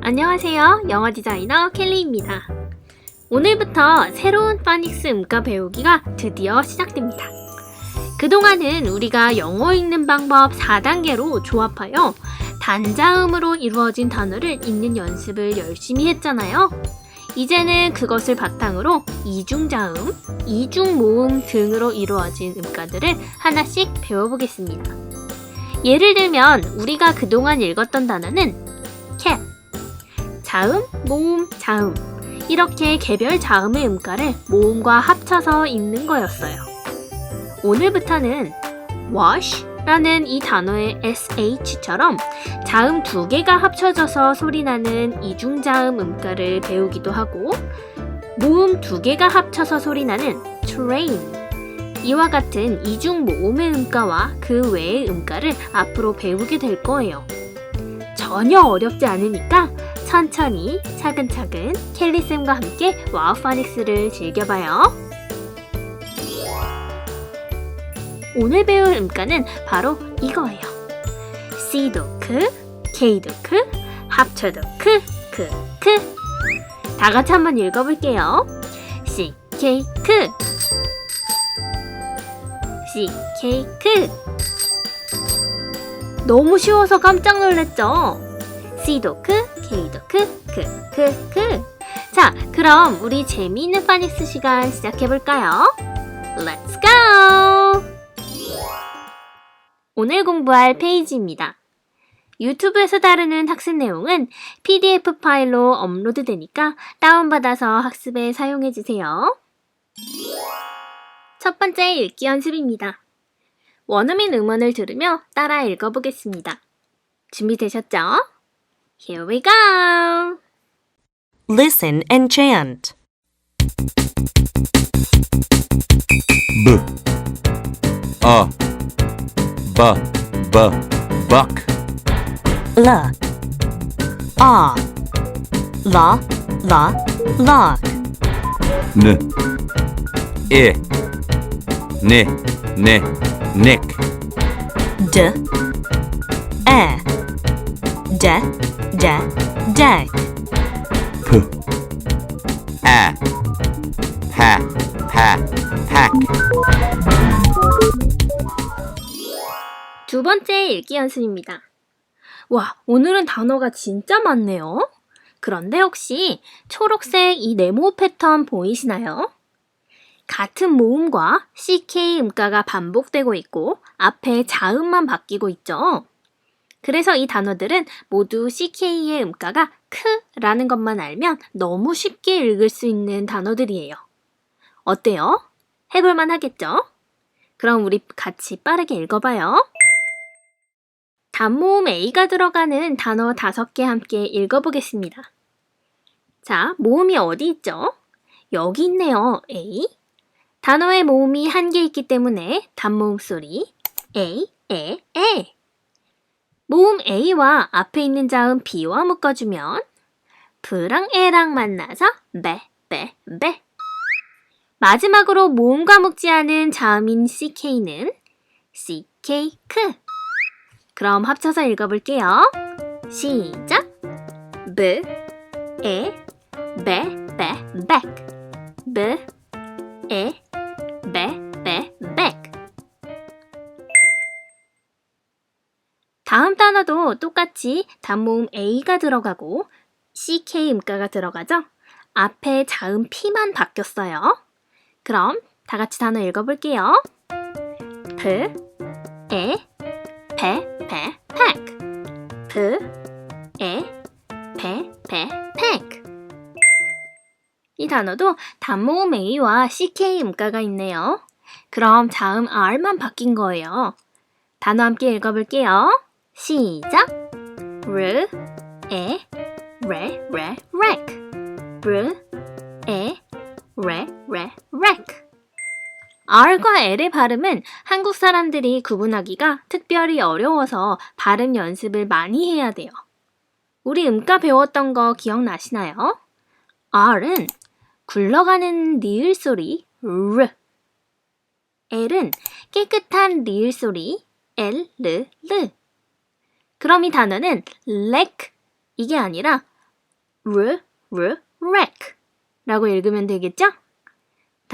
안녕하세요. 영어 디자이너 켈리입니다. 오늘부터 새로운 파닉스 음가 배우기가 드디어 시작됩니다. 그동안은 우리가 영어 읽는 방법 4단계로 조합하여 단자음으로 이루어진 단어를 읽는 연습을 열심히 했잖아요. 이제는 그것을 바탕으로 이중자음, 이중모음 등으로 이루어진 음가들을 하나씩 배워보겠습니다. 예를 들면 우리가 그동안 읽었던 단어는 cat, 자음, 모음, 자음. 이렇게 개별 자음의 음가를 모음과 합쳐서 읽는 거였어요. 오늘부터는 wash 라는 이 단어의 sh처럼 자음 두 개가 합쳐져서 소리나는 이중자음 음가를 배우기도 하고 모음 두 개가 합쳐서 소리나는 train 이와 같은 이중 모음의 음가와 그 외의 음가를 앞으로 배우게 될 거예요. 전혀 어렵지 않으니까 천천히 차근차근 켈리쌤과 함께 와우 파닉스를 즐겨봐요. 오늘 배울 음가는 바로 이거예요. C도크, K도크, 합쳐도크, 크, 크. 다 같이 한번 읽어볼게요. C, K, 크. C, K, 크. 너무 쉬워서 깜짝 놀랐죠? C도크, K도크, 크, 크, 크. 자, 그럼 우리 재미있는 파닉스 시간 시작해볼까요? Let's go! 오늘 공부할 페이지입니다. 유튜브에서 다루는 학습 내용은 PDF 파일로 업로드 되니까 다운받아서 학습에 사용해주세요. 첫 번째 읽기 연습입니다. 원어민 음원을 들으며 따라 읽어보겠습니다. 준비되셨죠? Here we go! Listen and chant. B A B B buck L. A. La. La. Log. N I N N nick D. E. D. D. Deck. P A Ha Ha pack 두 번째 읽기 연습입니다. 와, 오늘은 단어가 진짜 많네요. 그런데 혹시 초록색 이 네모 패턴 보이시나요? 같은 모음과 CK 음가가 반복되고 있고 앞에 자음만 바뀌고 있죠. 그래서 이 단어들은 모두 CK의 음가가 크라는 것만 알면 너무 쉽게 읽을 수 있는 단어들이에요. 어때요? 해볼만 하겠죠? 그럼 우리 같이 빠르게 읽어봐요. 단모음 A가 들어가는 단어 다섯 개 함께 읽어보겠습니다. 자, 모음이 어디 있죠? 여기 있네요. A. 단어의 모음이 한 개 있기 때문에 단모음 소리 A, 에, 에. 모음 A와 앞에 있는 자음 B와 묶어주면 V랑 에랑 만나서 배, 배, 배. 마지막으로 모음과 묶지 않은 자음인 CK는 CK, 크. 그럼 합쳐서 읽어볼게요. 시작. B, 에, 배, 배, 백. B, 에, 배, 배, 백. 다음 단어도 똑같이 단모음 A가 들어가고 CK 음가가 들어가죠? 앞에 자음 P만 바뀌었어요. 그럼 다 같이 단어 읽어볼게요. P, 에, 배, 배, 팩. P, 에, 배, 배, 팩. 이 단어도 단모음 A와 CK 음가가 있네요. 그럼 자음 R만 바뀐 거예요. 단어 함께 읽어볼게요. 시작. R, 에, 레, 레, 렉. R, 에, 레, 레, 렉. R과 L의 발음은 한국 사람들이 구분하기가 특별히 어려워서 발음 연습을 많이 해야 돼요. 우리 음가 배웠던 거 기억나시나요? R은 굴러가는 니을 소리 R, L은 깨끗한 리을 소리 L, 르, 르. 그럼 이 단어는 lack 이게 아니라 r, r, wreck 라고 읽으면 되겠죠?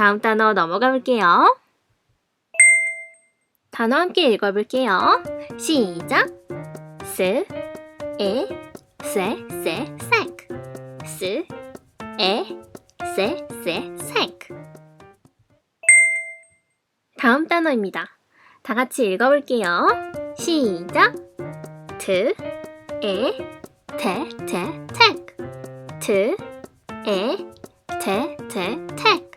다음 단어 넘어가 볼게요. 단어 함께 읽어볼게요. 시작! 스, 에, 세, 세, 색. 스, 에, 세, 세, 색. 다음 단어입니다. 다 같이 읽어볼게요. 시작! 트, 에, 테, 테, 텍. 트, 에, 테, 테, 텍.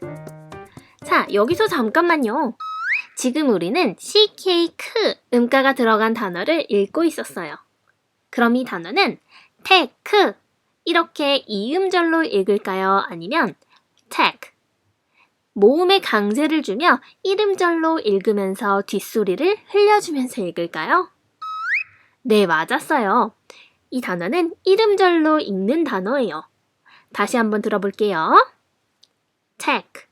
자, 여기서 잠깐만요. 지금 우리는 CK 크 음가가 들어간 단어를 읽고 있었어요. 그럼 이 단어는 테크 이렇게 이음절로 읽을까요? 아니면 tech 모음에 강세를 주며 이름절로 읽으면서 뒷소리를 흘려주면서 읽을까요? 네, 맞았어요. 이 단어는 이름절로 읽는 단어예요. 다시 한번 들어볼게요. tech,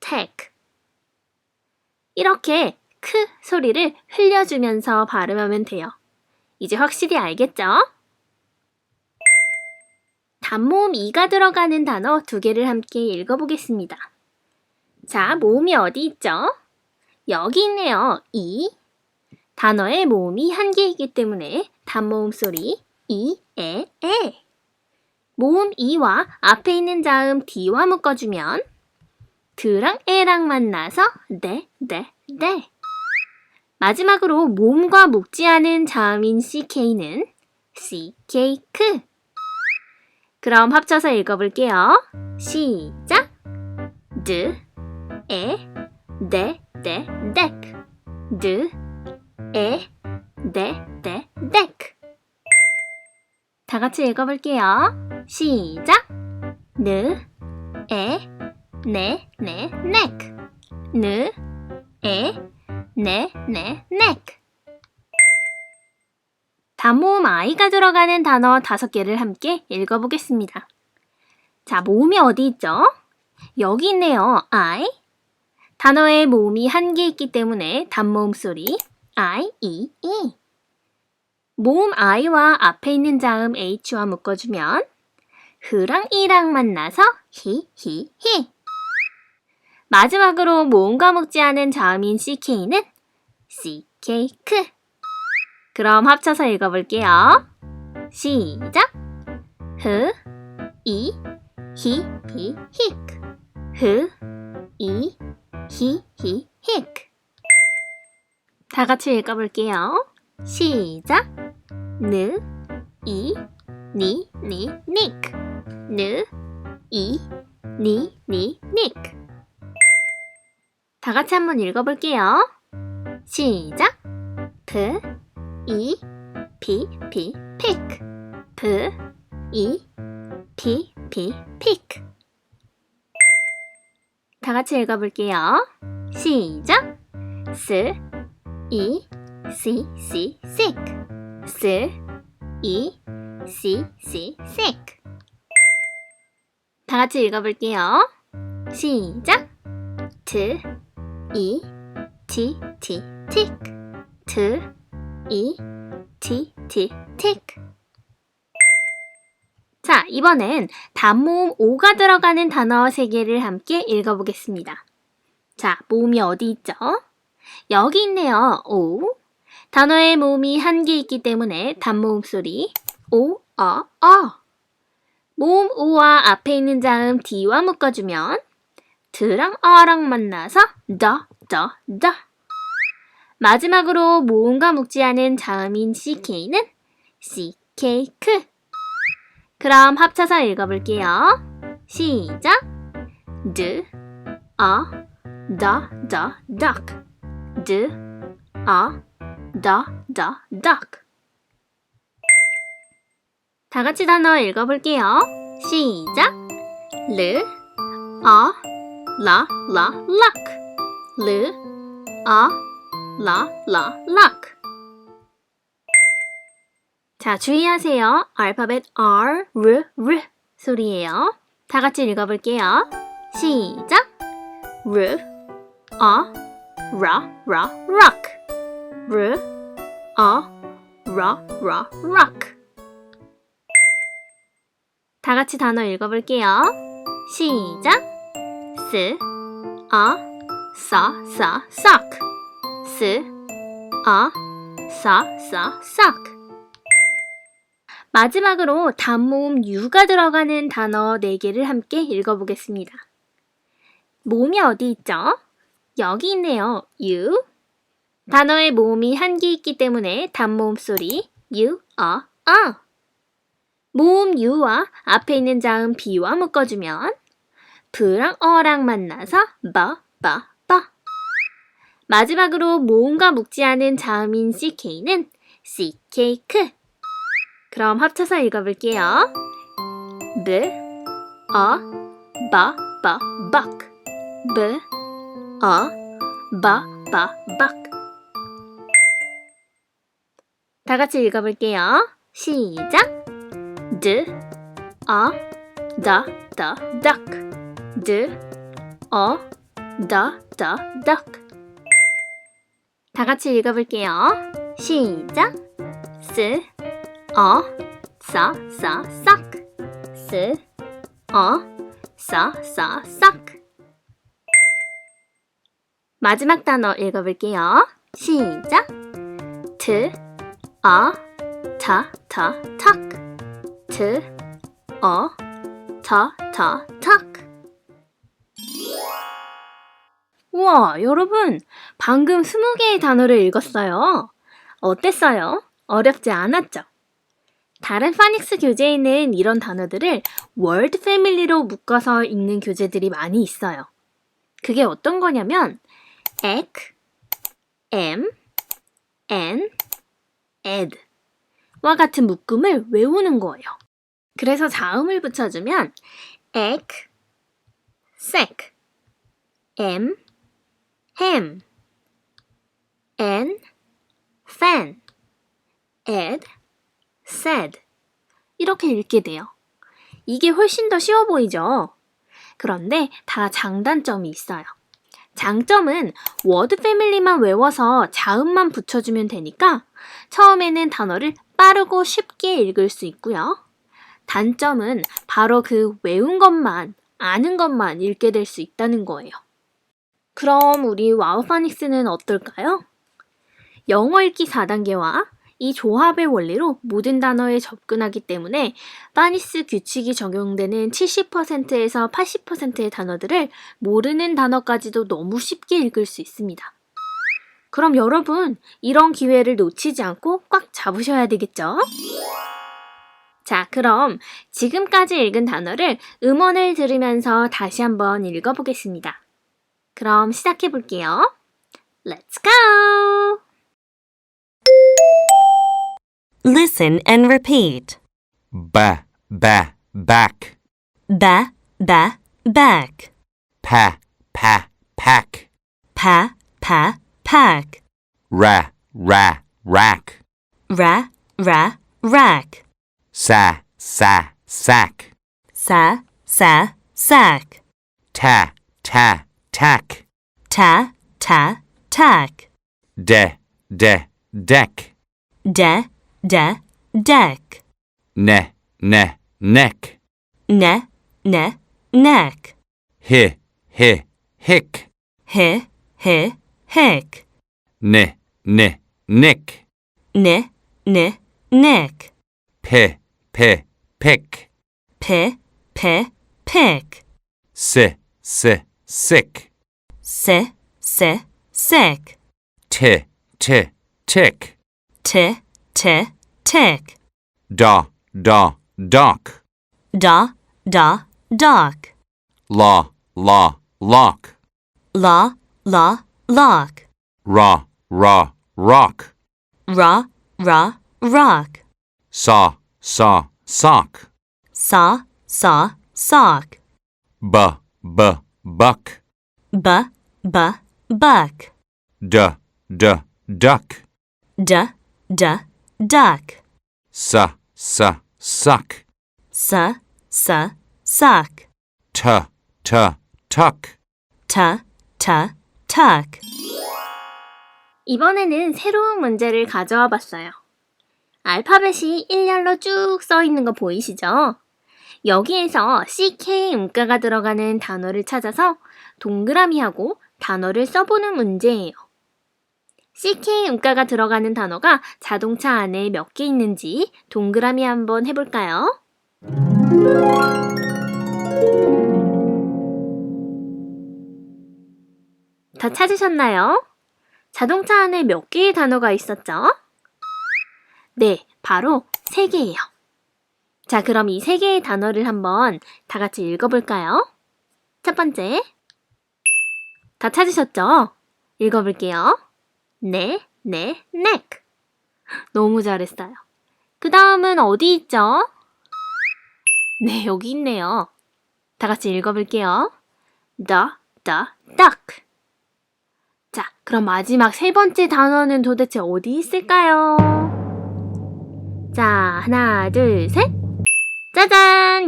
tech. 이렇게 크 소리를 흘려주면서 발음하면 돼요. 이제 확실히 알겠죠? 단모음 이가 들어가는 단어 두 개를 함께 읽어보겠습니다. 자, 모음이 어디 있죠? 여기 있네요. 이. 단어의 모음이 한 개이기 때문에 단모음 소리 이, 에, 에. 모음 이와 앞에 있는 자음 d와 묶어주면 드랑 에랑 만나서 네, 네, 네. 마지막으로 모음과 묶지 않은 자음인 CK는 CK크. 그럼 합쳐서 읽어볼게요. 시작. 드, 에, 데, 데, 덱. 드, 에, 데, 데, 덱. 다 같이 읽어볼게요. 시작. 느, 에, 네, 네, 넥. 느, 에, 네, 네, 넥. 단모음 I가 들어가는 단어 다섯 개를 함께 읽어보겠습니다. 자, 모음이 어디 있죠? 여기 있네요. I. 단어의 모음이 한 개 있기 때문에 단모음 소리 I, E, E. 모음 I와 앞에 있는 자음 H와 묶어주면 흐랑 이랑 만나서 히, 히, 히. 마지막으로 모음과 묶지 않은 자음인 CK는 CK크. 그럼 합쳐서 읽어볼게요. 시작. 흐, 이, 히, 히, 히크. 흐, 이, 히, 히, 히크. 다 같이 읽어볼게요. 시작. 느, 이, 니, 니, 니크. 느, 이, 니, 니, 니크. 다 같이 한번 읽어볼게요. 시작. 프, 이, 피, 피, 피크. 프, 이, 피, 피, 피크. 다 같이 읽어볼게요. 시작. 스, 이, 시, 시, sick. 스, 이, 시, 시, sick. 다 같이 읽어볼게요. 시작. 트, 이, 티, 티, 틱. 트, 이, 티, 티, 틱. 자, 이번엔 단모음 오가 들어가는 단어 세 개를 함께 읽어보겠습니다. 자, 모음이 어디 있죠? 여기 있네요. 오. 단어의 모음이 한 개 있기 때문에 단모음 소리 오, 어, 어. 모음 오와 앞에 있는 자음 d와 묶어주면 드랑 어랑 만나서 더, 더, 더. 마지막으로 모음과 묶지 않은 자음인 CK는 CK크. 그럼 합쳐서 읽어볼게요. 시작. 드, 어, 더, 더, duck. 드, 어, 더, 더, duck. 다 같이 단어 읽어볼게요. 시작. 르, 어, 라, 라, luck. 르, 어, 라, 라, luck. 자, 주의하세요. 알파벳 R, R, R 소리예요. 다 같이 읽어볼게요. 시작. R, 어, 라, 라, rock. 르, 어, 라, 라, rock. 다 같이 단어 읽어볼게요. 시작. 스, 어, 사, 사, sock. 스, 어, 사, 사, sock. 마지막으로 단모음 U가 들어가는 단어 4개를 함께 읽어보겠습니다. 모음이 어디 있죠? 여기 있네요. U. 단어의 모음이 한 개 있기 때문에 단모음 소리 U, 어, 어. 모음 U와 앞에 있는 자음 B와 묶어주면 B랑 어랑 만나서 버, 버, 버. 마지막으로 모음과 묶지 않은 자음인 CK는 CK크. 그럼 합쳐서 읽어볼게요. B, 어, 바, 바, 박. B, 어, 바, 바, 박. 다 같이 읽어볼게요. 시작. 어, 다, 다, 닥. D, 어, 다, 다, 닥. 다 같이 읽어볼게요. 시작. S, 어, 싸, 싸, 싹. 스, 어, 싸, 싸, 싹. 마지막 단어 읽어볼게요. 시작. 트, 어, 타, 타, 탁. 트, 어, 타, 타, 탁. 우와, 여러분, 방금 20개의 단어를 읽었어요. 어땠어요? 어렵지 않았죠? 다른 파닉스 교재에는 이런 단어들을 월드 패밀리로 묶어서 읽는 교재들이 많이 있어요. 그게 어떤 거냐면 egg, am, an, ed 와 같은 묶음을 외우는 거예요. 그래서 자음을 붙여주면 egg, sack, am, ham, an, fan, ed, said 이렇게 읽게 돼요. 이게 훨씬 더 쉬워 보이죠? 그런데 다 장단점이 있어요. 장점은 워드 패밀리만 외워서 자음만 붙여주면 되니까 처음에는 단어를 빠르고 쉽게 읽을 수 있고요. 단점은 바로 그 외운 것만, 아는 것만 읽게 될 수 있다는 거예요. 그럼 우리 와우 파닉스는 어떨까요? 영어 읽기 4단계와 이 조합의 원리로 모든 단어에 접근하기 때문에 파니스 규칙이 적용되는 70%에서 80%의 단어들을 모르는 단어까지도 너무 쉽게 읽을 수 있습니다. 그럼 여러분, 이런 기회를 놓치지 않고 꽉 잡으셔야 되겠죠? 자, 그럼 지금까지 읽은 단어를 음원을 들으면서 다시 한번 읽어보겠습니다. 그럼 시작해 볼게요. Let's go! Listen and repeat. ba, ba, back, Ba, ba, back. pa, pa, pack, Pa, pa, pack. ra, ra, rack, Ra, ra, rack. sa, sa, sack, Sa, sa, sack. ta, ta, tack, Ta, ta, tack. de, de, deck, De, de, deck. ne, ne, neck, Ne, ne, neck. hi, hi, hick, Hi, hi, hick. ni, ni, nick, Ni, ni, nick. pi, pi, pick, Pi, pi, pick. si, si, sick, Si, si, sick. ti, ti, tick, Ti, ti, tick. da, da, dock, Da, da, dock. la, la, lock, La, la, lock. ra, ra, rock, Ra, ra, rock. saw, saw, sock, Saw, saw, sock. b, b, buck, B, b, buck. d, d, duck, D, d, duck. s, s, suck, S, s, suck. t, t, tuck, T, t, tuck, 이번에는 새로운 문제를 가져와 봤어요. 알파벳이 일렬로 쭉 써 있는 거 보이시죠? 여기에서 CK 음가가 들어가는 단어를 찾아서 동그라미하고 단어를 써보는 문제예요. CK 음가가 들어가는 단어가 자동차 안에 몇 개 있는지 동그라미 한번 해볼까요? 다 찾으셨나요? 자동차 안에 몇 개의 단어가 있었죠? 네, 바로 세 개예요. 자, 그럼 이 세 개의 단어를 한번 다 같이 읽어볼까요? 첫 번째. 다 찾으셨죠? 읽어볼게요. 네, 네, neck. 너무 잘했어요. 그 다음은 어디 있죠? 네, 여기 있네요. 다 같이 읽어볼게요. the, the, duck. 자, 그럼 마지막 세 번째 단어는 도대체 어디 있을까요? 자, 하나, 둘, 셋.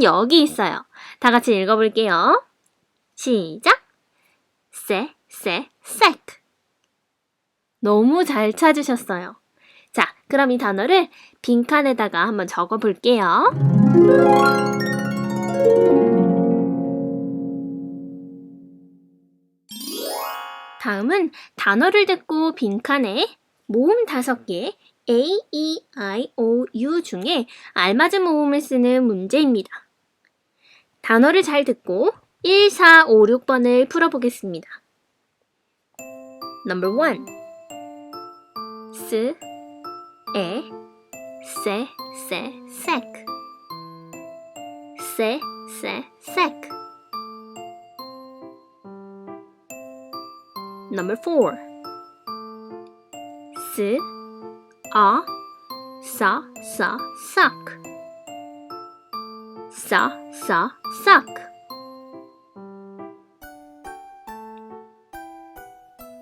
여기 있어요. 다 같이 읽어볼게요. 시작! 세, 세, 색. 너무 잘 찾으셨어요. 자, 그럼 이 단어를 빈칸에다가 한번 적어 볼게요. 다음은 단어를 듣고 빈칸에 모음 다섯 개 A, E, I, O, U 중에 알맞은 모음을 쓰는 문제입니다. 단어를 잘 듣고 1, 4, 5, 6번을 풀어보겠습니다. Number 1 스, 에, 세, 세, 색 세, 세, 색 Number 4 스, 아, 사, 사, 삭. 사, 사, 삭.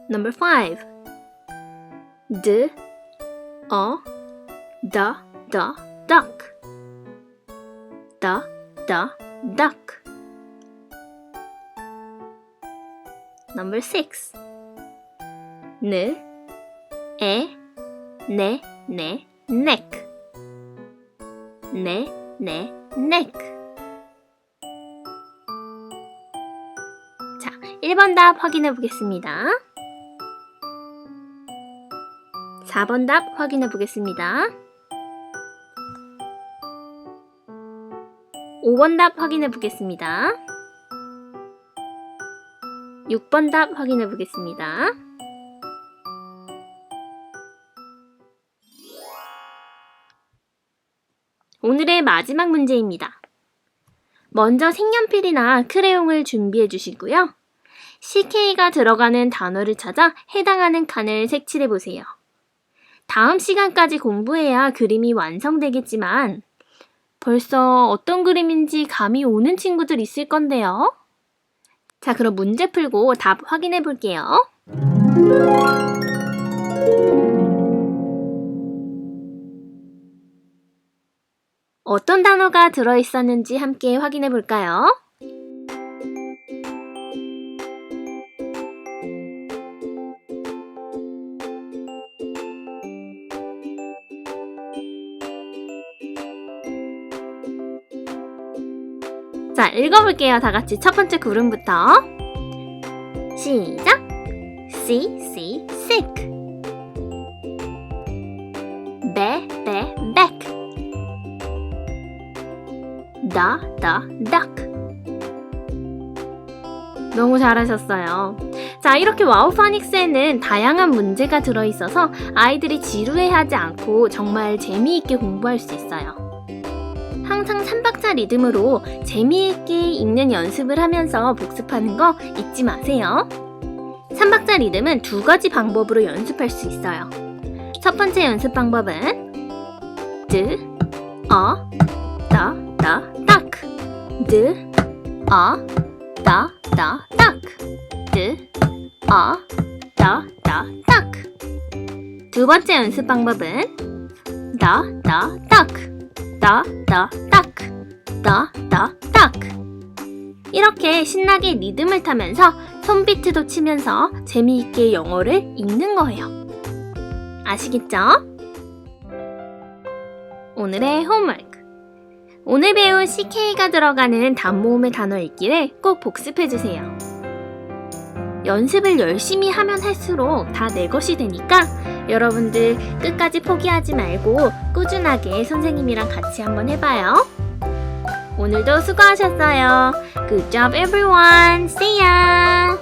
Number five. D, 어, 다, 다, duck. 다, 다, duck. Number six. 느, 에, 네, 네, neck. 네, 네, neck. 자, 1번 답 확인해 보겠습니다. 4번 답 확인해 보겠습니다. 5번 답 확인해 보겠습니다. 6번 답 확인해 보겠습니다. 오늘의 마지막 문제입니다. 먼저 색연필이나 크레용을 준비해 주시고요. CK가 들어가는 단어를 찾아 해당하는 칸을 색칠해 보세요. 다음 시간까지 공부해야 그림이 완성되겠지만 벌써 어떤 그림인지 감이 오는 친구들 있을 건데요. 자, 그럼 문제 풀고 답 확인해 볼게요. 어떤 단어가 들어 있었는지 함께 확인해 볼까요? 자, 읽어볼게요. 다 같이 첫 번째 구름부터. 시작! C, sick. 다, 다, duck. 너무 잘하셨어요. 자, 이렇게 와우 파닉스에는 다양한 문제가 들어있어서 아이들이 지루해하지 않고 정말 재미있게 공부할 수 있어요. 항상 3박자 리듬으로 재미있게 읽는 연습을 하면서 복습하는 거 잊지 마세요. 3박자 리듬은 두 가지 방법으로 연습할 수 있어요. 첫 번째 연습 방법은 드, 어. 드, 어, 다, 다, 딱. 드, 어, 다, 다, 딱. 두 번째 연습 방법은 다, 다, 딱. 다, 다, 딱. 다, 다, 딱. 이렇게 신나게 리듬을 타면서 손비트도 치면서 재미있게 영어를 읽는 거예요. 아시겠죠? 오늘의 홈워크. 오늘 배운 CK가 들어가는 단모음의 단어 읽기를 꼭 복습해주세요. 연습을 열심히 하면 할수록 다 내 것이 되니까 여러분들 끝까지 포기하지 말고 꾸준하게 선생님이랑 같이 한번 해봐요. 오늘도 수고하셨어요. Good job everyone. See ya.